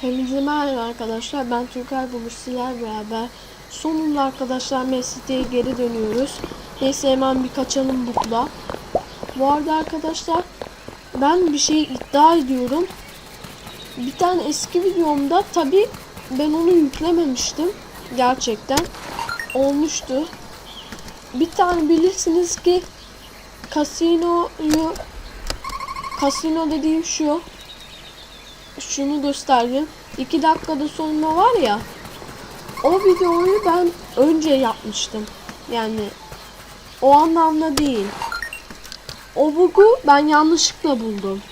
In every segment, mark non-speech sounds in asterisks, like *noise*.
Hepinize merhaba arkadaşlar. Ben Türker Buluş sizler beraber. Sonunda arkadaşlar Mesleğe geri dönüyoruz. Neyse hemen bir kaçalım bukla. Bu arada arkadaşlar ben bir şey iddia ediyorum. Bir tane eski videomda tabi ben onu yüklememiştim. Gerçekten olmuştu. Bir tane bilirsiniz ki kasinoyu kasino dediğim şu şunu göstereyim. 2 dakikada sonra var ya o videoyu ben önce yapmıştım. Yani o anlamda değil. O bug'u ben yanlışlıkla buldum.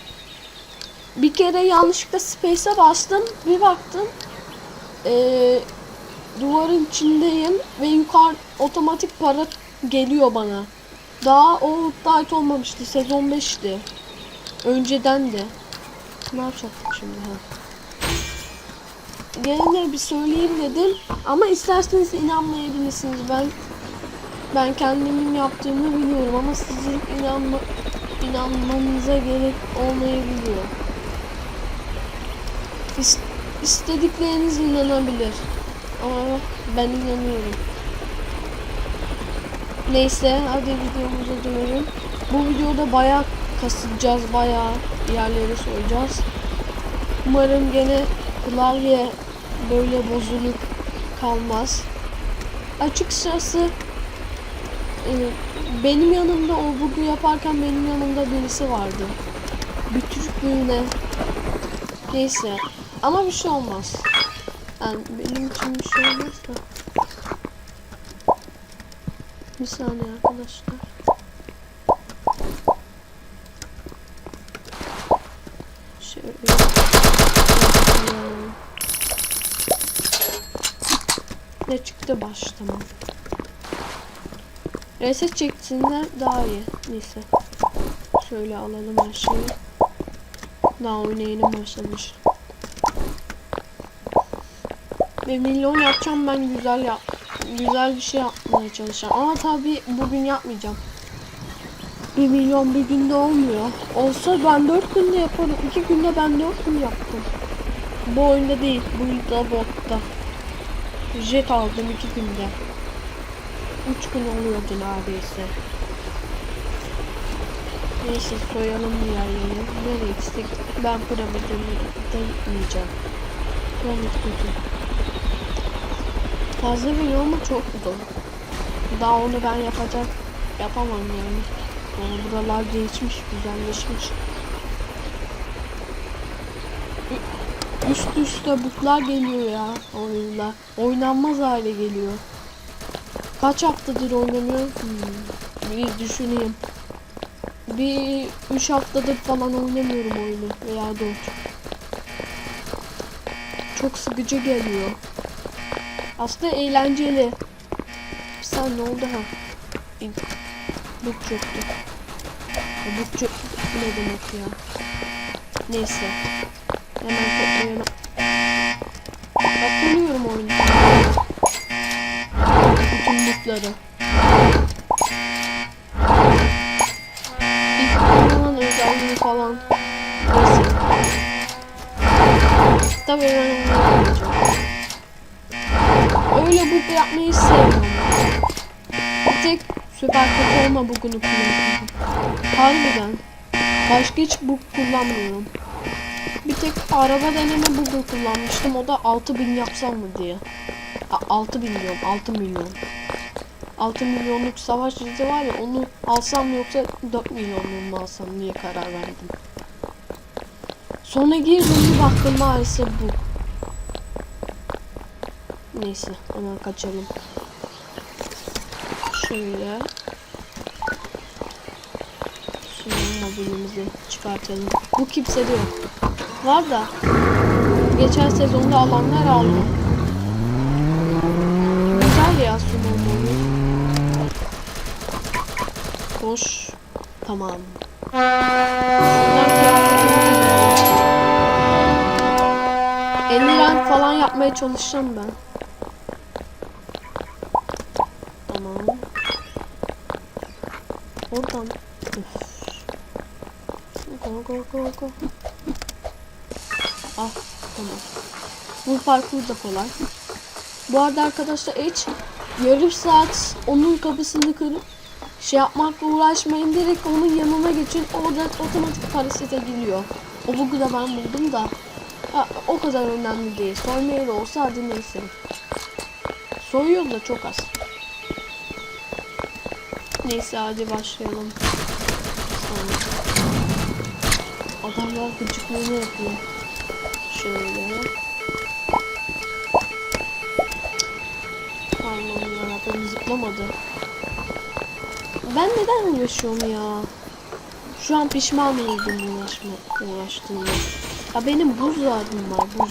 Bir kere yanlışlıkla space'e bastım. Bir baktım eee, duvarın içindeyim ve yukarı otomatik para geliyor bana. Daha o update olmamıştı. Sezon 5'ti. Önceden de. Ne yapacaktık şimdi ha? Gene bir söyleyeyim dedim ama isterseniz inanmayabilirsiniz. Ben ben kendimin yaptığımı biliyorum ama sizin inanma inanmanıza gerek olmayabiliyor. İs, istedikleriniz inanabilir. Ama ben inanıyorum. Neyse hadi videomuza dönelim. Bu videoda bayağı kasacağız, bayağı yerleri soyacağız. Umarım gene klavye böyle bozuluk kalmaz. Açıkçası e, benim yanımda o bugün yaparken benim yanımda birisi vardı. Bir Türklüğüne. Neyse. Ama bir şey olmaz. Yani benim için bir şey olmaz da. Bir saniye arkadaşlar. Şöyle. Ne çıktı baş tamam. Reset çeksinler daha iyi. Neyse. Şöyle alalım her şeyi. Daha oynayalım başlamış. Milyon yapacağım ben güzel yap. Güzel bir şey yapmaya çalışacağım. Ama tabi bugün yapmayacağım. 1 milyon bir günde olmuyor. Olsa ben 4 günde yaparım. 2 günde ben 4 gün yaptım. Bu oyunda değil. Bu oyunda botta. Jet aldım 2 günde. 3 gün oluyordu neredeyse. Neyse soyalım bu yerleri. Nereye gitsek ben piramide gitmeyeceğim. Piramit kötü. Fazla veriyor ama çok zor. Daha onu ben yapacak yapamam yani. Yani buralar değişmiş, güzelleşmiş. Üst üste buklar geliyor ya oyunda. Oynanmaz hale geliyor. Kaç haftadır oynamıyor? Hmm. Bir düşüneyim. Bir 3 haftadır falan oynamıyorum oyunu veya 4. Çok sıkıcı geliyor. Aslında eğlenceli. Bir saniye ne oldu ha? Buk çöktü. Buk çöktü ne demek ya? Neyse. Hemen toplayalım. Hatırlıyorum oyunu. Bütün bukları. İlk özelliği falan. Neyse. Tabii ben onu yapmayacağım. Öyle bug yapmayı sevmiyorum. Bir tek süper kötü olma bugunu kullanıyorum. Harbiden. Başka hiç bug kullanmıyorum. Bir tek araba deneme bug'u kullanmıştım. O da 6000 yapsam mı diye. A 6000 diyorum. 6 milyon. 6 milyonluk savaş jeti var ya onu alsam yoksa 4 milyonluğunu alsam diye karar verdim. Sonra girdim bir baktım maalesef bu. Neyse hemen kaçalım. Şöyle. Şimdi mobilimizi çıkartalım. Bu kimse de yok. Var da geçen sezonda alanlar aldı. Güzel ya su mobili. Koş. Tamam. Eldiven falan yapmaya çalışacağım ben. Tamam. Oradan. Üf. Go go go go. Ah tamam. Bu parkur da kolay. Bu arada arkadaşlar hiç yarım saat onun kapısını kırıp şey yapmakla uğraşmayın. Direkt onun yanına geçin. Orada otomatik parasite giriyor. O bug'u da ben buldum da. Ha, o kadar önemli değil. Soyma yeri olsa hadi neyse. Soyuyor da çok az. Neyse hadi başlayalım. Sonra. Adamlar gıcıklığını yapıyor. Şöyle. Allah'ım yarabbim zıplamadı. Ben neden uğraşıyorum ya? Şu an pişman oldum uğraşma, uğraştığımda. Ya benim buz var buzla. Bu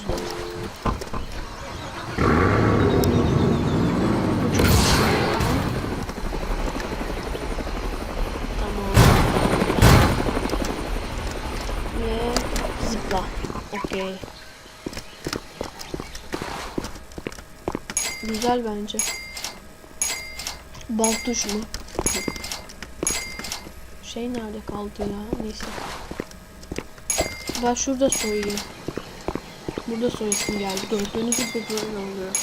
Güzel bence. Baltuş mu? Şey nerede kaldı ya? Neyse. Ben şurada soyayım. Burada soyasım geldi. Gördüğünüz gibi böyle oluyor.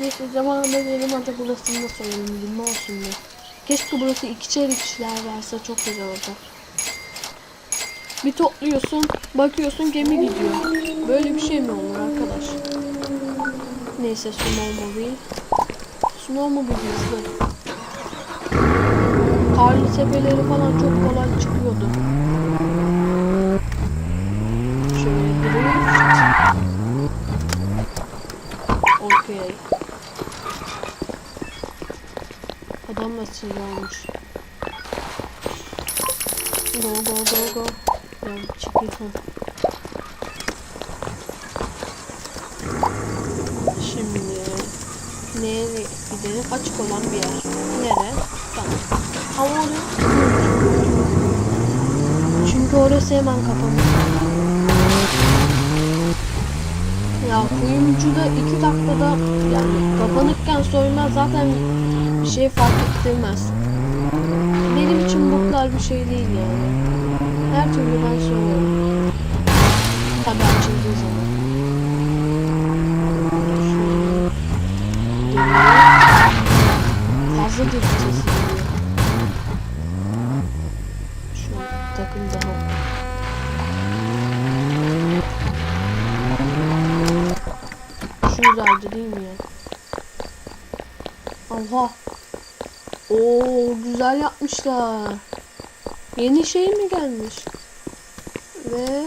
Neyse zamanında benim hadi burasını da soyalım. Ne olsun ya. Keşke burası ikişer ikişler verse çok güzel olacak. Bir topluyorsun, bakıyorsun gemi gidiyor. Böyle bir şey mi olur? Neyse snowmobile. Snowmobile hızlı. Karlı tepeleri falan çok kolay çıkıyordu. Şöyle drift. Okey. Adam nasıl olmuş? Go go go go. Ben çıkıyorum. Şimdi nereye gidelim? Açık olan bir yer. Nere? Tamam. Ama orası Çünkü orası hemen kapanır. Ya kuyumcuda iki dakikada yani kapanırken soyulmaz zaten bir şey fark ettirmez. Benim için buklar bir şey değil yani. Her türlü ben soruyorum. Tabii açıldığı zaman. Fazla bir sesi geliyor. Şu takım daha. Şuradaydı değil mi? Oha. Oo güzel yapmışlar. Yeni şey mi gelmiş? Ve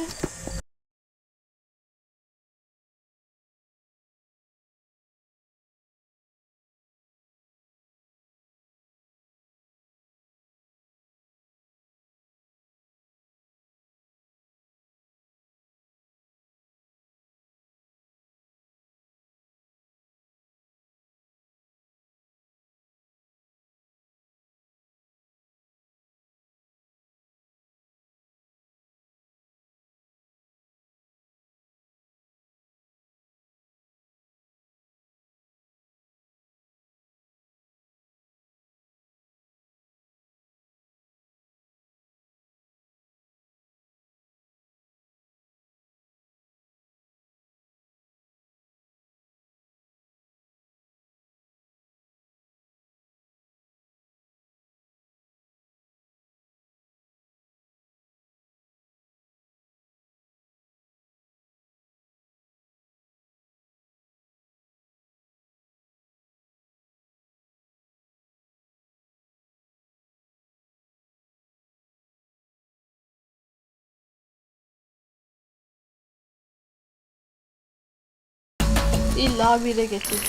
illa bire getir.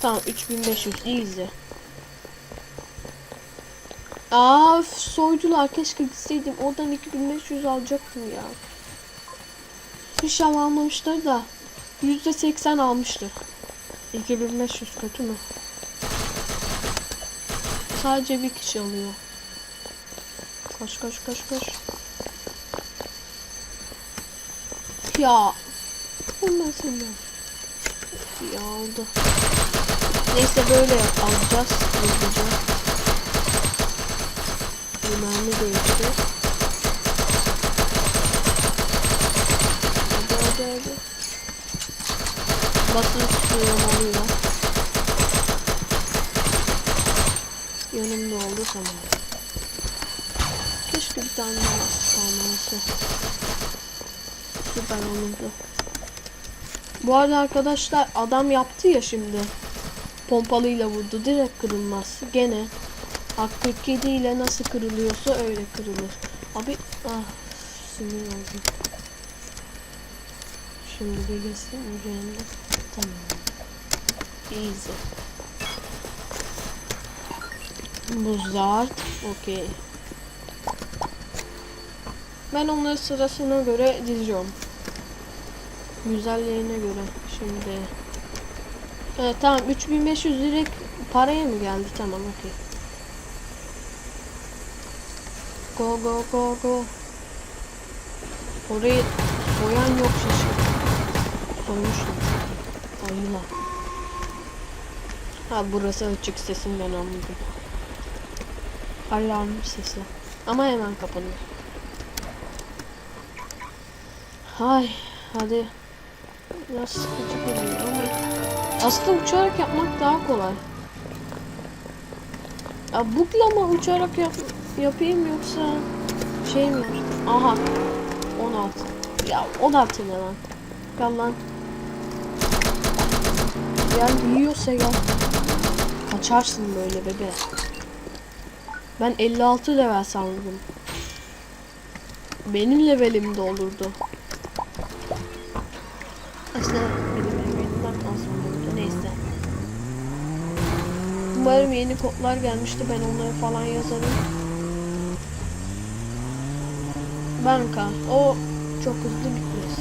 Tamam 3500 easy. Aa üf, soydular keşke gitseydim. Oradan 2500 alacaktım ya. Hiç almamışlar da %80 almıştır. 2500 kötü mü? Sadece bir kişi alıyor. Koş koş koş koş. Ya. Bundan sonra. Ya oldu. Neyse böyle alacağız. Hızlıca. Mermi değişti. Hadi hadi hadi. Basın tutuyorum oluyor. Yanımda oldu tamam. Keşke bir tane daha kalması. Süper olurdu. Bu arada arkadaşlar adam yaptı ya şimdi. Pompalıyla vurdu. Direkt kırılmaz. Gene AK-47 ile nasıl kırılıyorsa öyle kırılır. Abi ah sinir oldum. Şimdi bir geçsin üzerinde. Tamam. Easy. Buzlar. Okey. Ben onları sırasına göre diziyorum. Güzelliğine göre. Şimdi. Evet tamam 3500 direkt paraya mı geldi? Tamam okey. Go go go go. Orayı soyan yok şaşır. Soymuşlar. Ayılar. Ha burası açık sesinden anladım. Alarm sesi. Ama hemen kapanır. Hay hadi. Biraz sıkıcı geliyor ama aslında uçarak yapmak daha kolay. Ya buklama uçarak yap yapayım yoksa şey mi? Aha 16. Ya 16 ne lan? Gel lan. Gel yiyorsa gel. Kaçarsın böyle bebe. Ben 56 level sandım. Benim levelimde olurdu. Aslında levelimden az olurdu. Neyse. Umarım yeni kodlar gelmişti. Ben onları falan yazarım. Banka. O çok hızlı bitmez.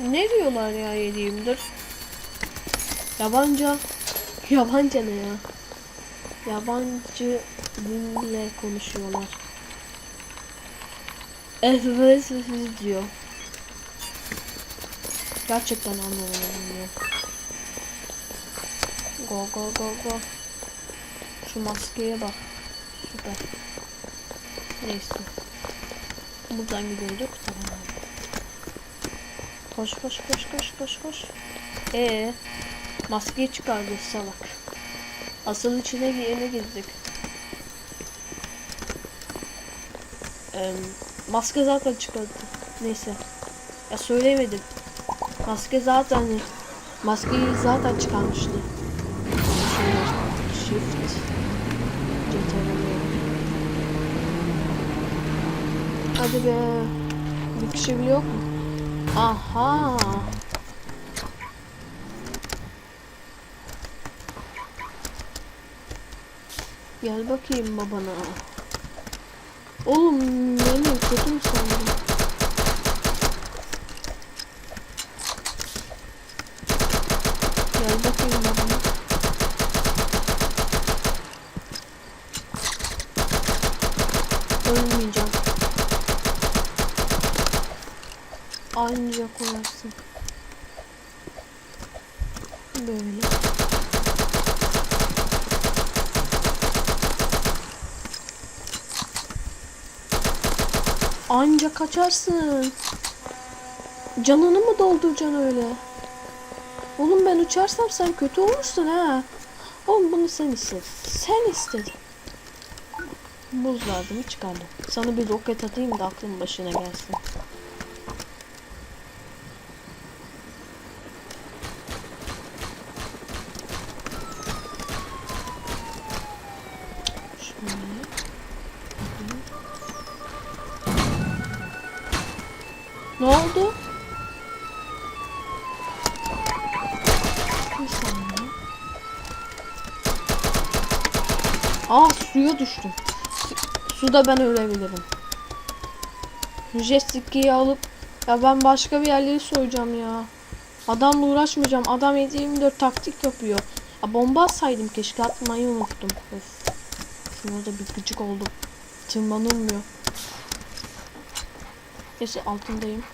Ne diyorlar ya yediğimdir? Yabancı. Yabancı ne ya? Yabancı dille konuşuyorlar. Evet diyor. Gerçekten anlamadım ya. Go go go go. Şu maskeye bak. Süper. Neyse. Buradan gidiyorduk. Tamam. Koş koş koş koş koş koş. Ee, maskeyi çıkardı salak. Asıl içine giyene girdik. Ee, maske zaten çıkardı. Neyse. Ya söylemedim. Maske zaten maskeyi zaten çıkarmıştı. Şöyle shift Hadi be. Bir kişi bile yok mu? Aha. Gel bakayım babana. Oğlum beni kötü mü sandın? Gel bakayım babana. Ölmeyeceğim. Ancak olarsın. Böyle. Anca kaçarsın. Canını mı dolduracaksın öyle? Oğlum ben uçarsam sen kötü olursun ha. Oğlum bunu sen istedin. Sen istedin. Buzlardım çıkardım. Sana bir roket atayım da aklın başına gelsin. Şöyle. Ne oldu? Bir saniye. Aa suya düştüm. Su- suda ben ölebilirim. Jet alıp ya ben başka bir yerleri soyacağım ya. Adamla uğraşmayacağım. Adam 724 taktik yapıyor. Ya bomba atsaydım keşke atmayı unuttum. Öf. Şuna da bir gıcık oldum. Tırmanılmıyor. Neyse altındayım.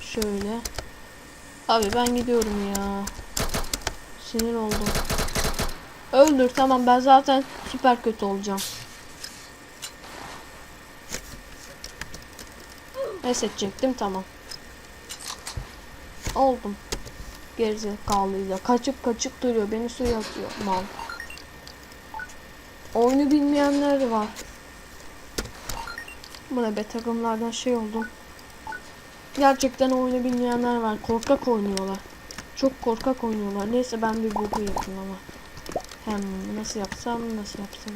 Şöyle. Abi ben gidiyorum ya. Sinir oldum. Öldür tamam ben zaten süper kötü olacağım. Pes edecektim tamam. Oldum. Gerizekalıyla. Kaçıp kaçıp duruyor. Beni suya atıyor. Mal. Oyunu bilmeyenler var. Bu ne be takımlardan şey oldum. Gerçekten oyunu bilmeyenler var. Korkak oynuyorlar. Çok korkak oynuyorlar. Neyse ben bir boku yapayım ama. Hem nasıl yapsam nasıl yapsam.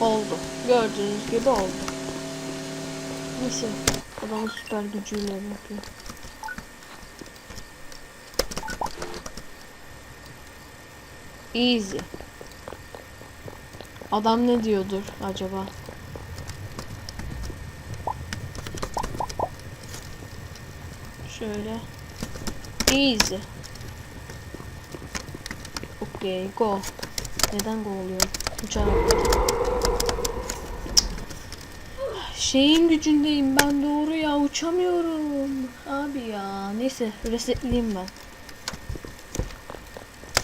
Oldu. Gördüğünüz gibi oldu. Neyse adamın süper gücüyle yapıyor. Easy. Adam ne diyordur acaba? Şöyle. Easy. Okay, go. Neden go oluyor? Uçarak. Şeyin gücündeyim ben doğru ya uçamıyorum. Abi ya. Neyse resetleyeyim ben.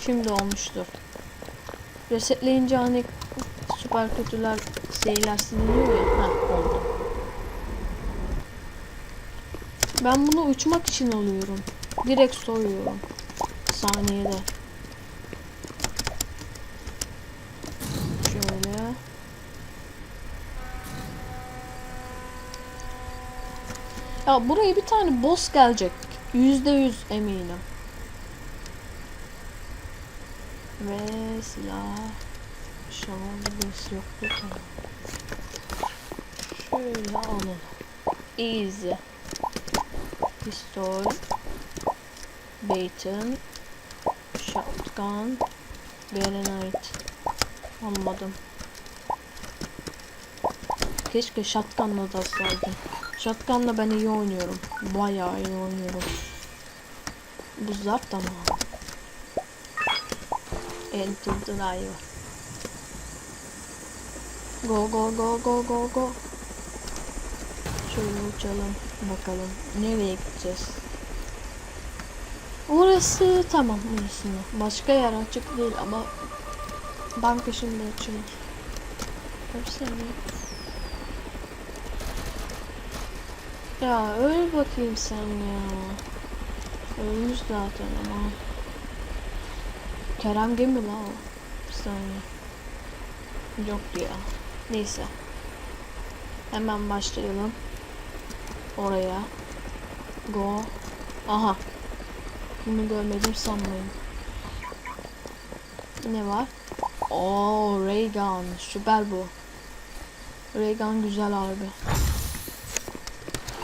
Şimdi olmuştur. Resetleyince hani süper kötüler şeyler siliniyor ya. Ha oldu. Ben bunu uçmak için alıyorum. Direkt soyuyorum. Saniyede. Şöyle. Ya buraya bir tane boss gelecek. Yüzde yüz eminim. Ve silah. Şans yoktu tamam. Şöyle alalım. Easy. Pistol. Baton. Shotgun. Baronite. Almadım. Keşke shotgunla da alsaydım. Shotgunla ben iyi oynuyorum. Bayağı iyi oynuyorum. Bu zar tamam. Enter driver. Go go go go go go. Şöyle uçalım. Bakalım. Nereye gideceğiz? Orası tamam orası mı? Başka yer açık değil ama banka şimdi açılır. Versene. Ya öl bakayım sen ya. Ölmüş zaten ama. Kerem gemi la o. Bir saniye. Yoktu ya. Neyse. Hemen başlayalım. Oraya. Go. Aha. Bunu görmedim sanmayın. Ne var? Oo Raygun. Süper bu. Raygun güzel abi.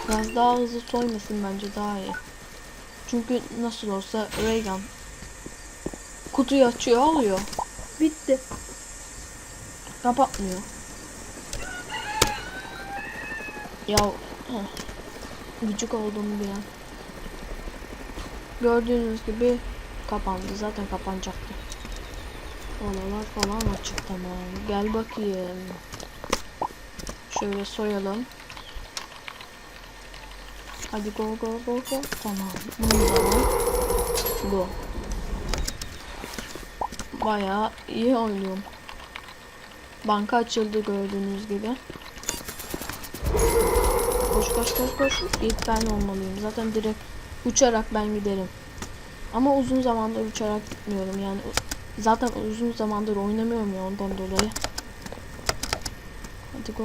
Biraz daha hızlı soymasın bence daha iyi. Çünkü nasıl olsa Raygun kutuyu açıyor alıyor. Bitti. Kapatmıyor. Ya gıcık oldum bir an. Gördüğünüz gibi kapandı. Zaten kapanacaktı. Oralar falan açık tamam. Gel bakayım. Şöyle soyalım. Hadi go go go go. Tamam. Bunu da. Go. Bayağı iyi oynuyorum. Banka açıldı gördüğünüz gibi. Koş koş koş koş. İlk ben olmalıyım. Zaten direkt uçarak ben giderim. Ama uzun zamandır uçarak gitmiyorum. Yani zaten uzun zamandır oynamıyorum ya ondan dolayı. Hadi go.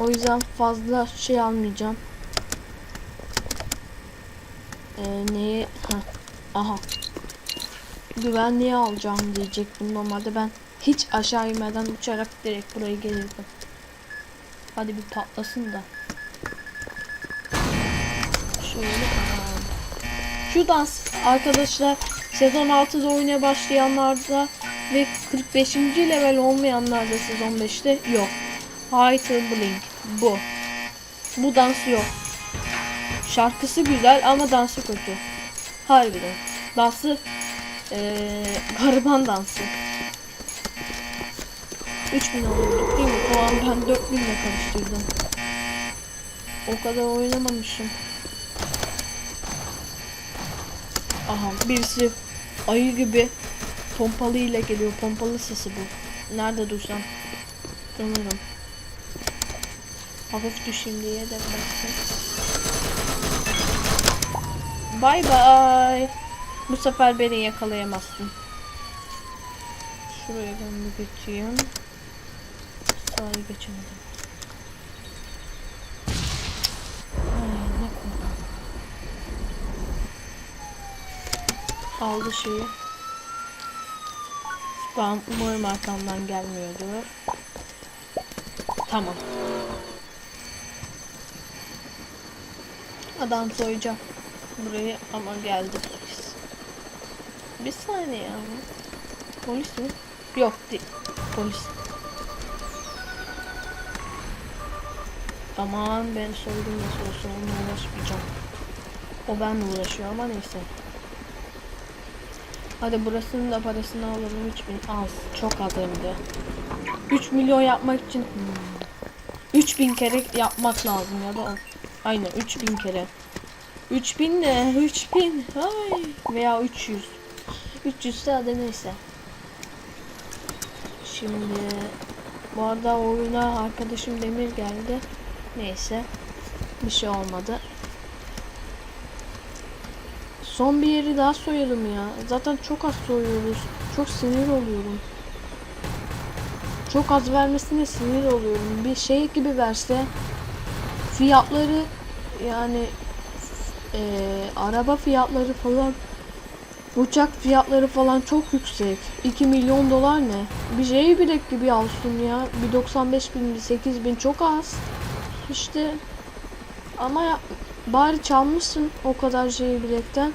O yüzden fazla şey almayacağım. Ee, neyi? Ha. Aha. Güvenliğe alacağım diyecektim. Normalde ben hiç aşağı inmeden uçarak direkt buraya gelirdim. Hadi bir patlasın da. Şöyle tamam. Şu dans arkadaşlar sezon 6'da oynaya başlayanlarda ve 45. level olmayanlarda sezon 5'te yok. Hyper Blink bu. Bu dans yok. Şarkısı güzel ama dansı kötü. Harbiden. dansı ee, gariban dansı. 3000 alıyorduk değil mi? O an ben 4000 ile karıştırdım. O kadar oynamamışım. Aha birisi ayı gibi pompalı ile geliyor. Pompalı sesi bu. Nerede dursam tanırım. Hafif düşeyim diye de bıraksın. Bye bye. Bu sefer beni yakalayamazsın. Şuraya ben bir geçeyim. Sağa geçemedim. Ne korkunç. Aldı şeyi. Spam umarım arkamdan gelmiyordur. Tamam. Adam soyacak burayı ama geldi polis. Bir saniye ama. Polis mi? Yok değil. Polis. Aman ben soydum nasıl olsa onunla uğraşmayacağım. O benimle uğraşıyor ama neyse. Hadi burasının da parasını alalım 3000 az. Çok az hem de. 3 milyon yapmak için hmm, 3000 kere yapmak lazım ya da o- aynen 3000 kere. 3000 ne? 3000. Ay veya 300. 300 de hadi neyse. Şimdi bu arada oyuna arkadaşım Demir geldi. Neyse. Bir şey olmadı. Son bir yeri daha soyalım ya. Zaten çok az soyuyoruz. Çok sinir oluyorum. Çok az vermesine sinir oluyorum. Bir şey gibi verse fiyatları yani eee, araba fiyatları falan uçak fiyatları falan çok yüksek. 2 milyon dolar ne? Bir şey bilek gibi alsın ya. Bir 95 bin, bir 8 bin çok az. İşte ama ya, bari çalmışsın o kadar şeyi bilekten.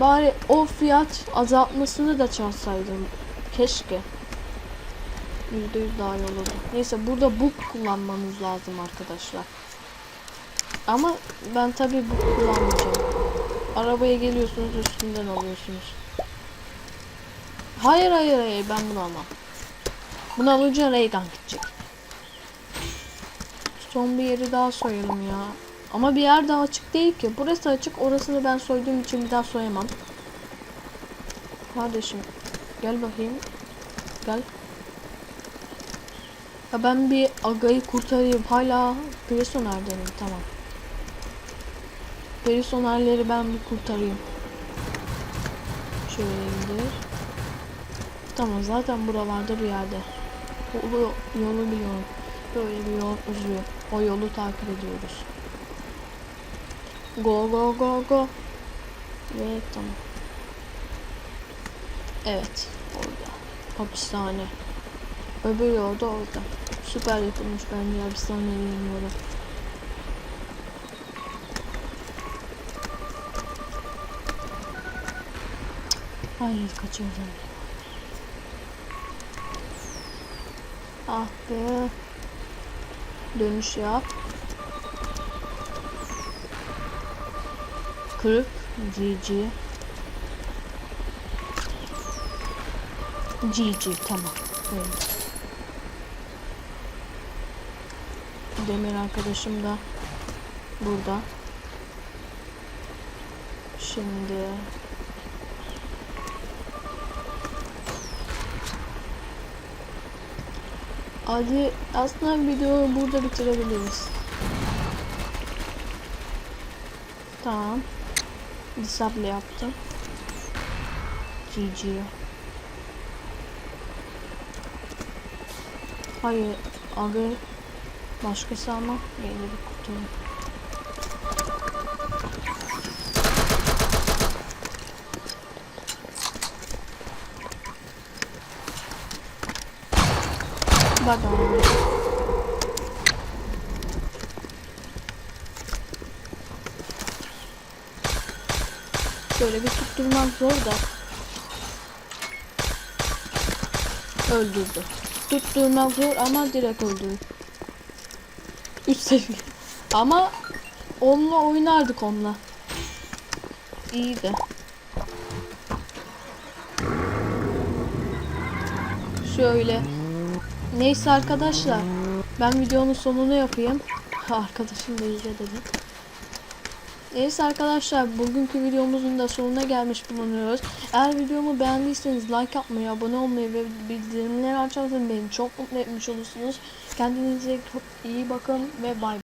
Bari o fiyat azaltmasını da çalsaydım. Keşke. Yüzde yüz daha iyi olurdu. Neyse burada book kullanmamız lazım arkadaşlar. Ama ben tabi book kullanmayacağım. Arabaya geliyorsunuz üstünden alıyorsunuz. Hayır hayır hayır ben bunu almam. Bunu alınca Reagan gidecek. Son bir yeri daha soyalım ya. Ama bir yer daha açık değil ki. Burası açık. Orasını ben soyduğum için bir daha soyamam. Kardeşim gel bakayım. Gel. Ya ben bir agayı kurtarayım. Hala personeldenim. Tamam. Personelleri ben bir kurtarayım. Şöyle indir. Tamam zaten buralarda bir yerde. Yolu, yolu biliyorum. Böyle bir yol uzuyor. O yolu takip ediyoruz. Go go go go. Ve tamam. Evet. Orada. Hapishane. Öbür yol da orada. Süper yapılmış bence hapishaneye bilmiyorum. Ay kaçırdım. Ah be. Dönüş yap. Kırık. GG. GG tamam. Evet. Demir arkadaşım da burada. Şimdi Hadi aslında videoyu burada bitirebiliriz. Tamam. Disable yaptım. GG. Hayır. Abi başkası ama yeni bir badon. Şöyle bir tutturmak zor da. Öldürdü. Tutturmak zor ama direkt öldürdü. Üst seviye. Ama onunla oynardık onunla. İyiydi. Şöyle Neyse arkadaşlar. Ben videonun sonunu yapayım. *laughs* Arkadaşım da izle dedi. Neyse arkadaşlar bugünkü videomuzun da sonuna gelmiş bulunuyoruz. Eğer videomu beğendiyseniz like atmayı, abone olmayı ve bildirimleri açarsanız beni çok mutlu etmiş olursunuz. Kendinize çok iyi bakın ve bay bay.